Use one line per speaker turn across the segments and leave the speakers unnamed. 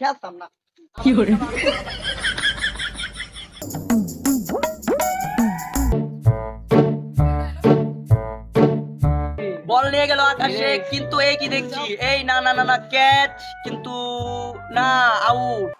খেলতাম না।
বল নিয়ে গেল আকাশে কিন্তু এই কি দেখছি? এই না না না না ক্যাচ কিন্তু না আউট।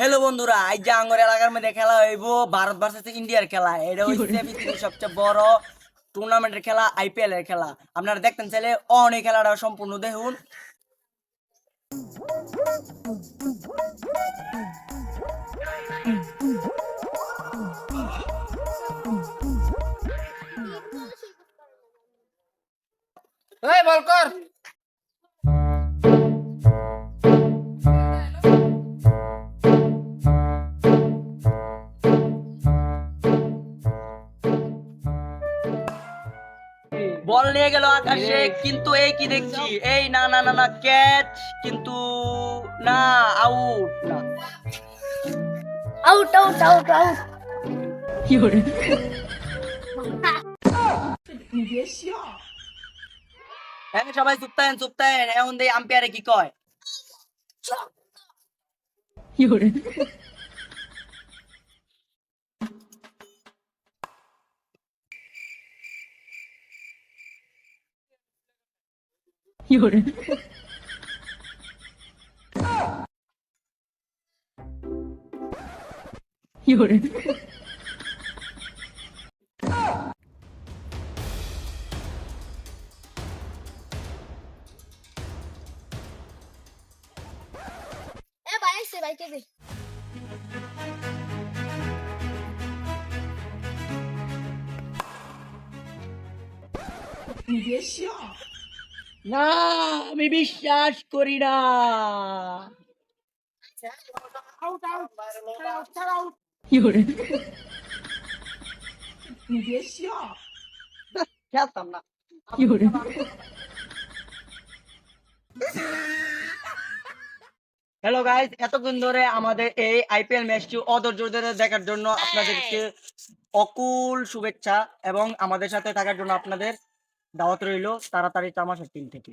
হ্যালো বন্ধুরা আজ যে আঙ্গর এলাকার মধ্যে খেলা হইব ভারত ভার্সেস ইন্ডিয়ার খেলা। এটা হচ্ছে পৃথিবীর সবচেয়ে বড় টুর্নামেন্টের খেলা আইপিএল এর খেলা। আপনারা দেখতেন চাইলে অনেক খেলাটা সম্পূর্ণ দেখুন।
এই বল কর
বল নিয়ে গেল আকাশে কিন্তু এই কি দেখছি? এই না না না না ক্যাচ কিন্তু না আউট না
আউট আউট আউট আউট
হ্যাঁ সবাই চুপ থাকেন চুপ থাকেন। এখন দেই আম্পায়ারে কি কয়।
有人，有人，你别笑。
না আমি বিশ্বাস করি না।
খেলতাম
হ্যালো গাইস এতক্ষণ ধরে আমাদের এই আইপিএল ম্যাচটি অধৈর্য ধরে দেখার জন্য আপনাদেরকে অকুল শুভেচ্ছা এবং আমাদের সাথে থাকার জন্য আপনাদের দাওয়াত রইল তাড়াতাড়ি তামাশা টিম থেকে।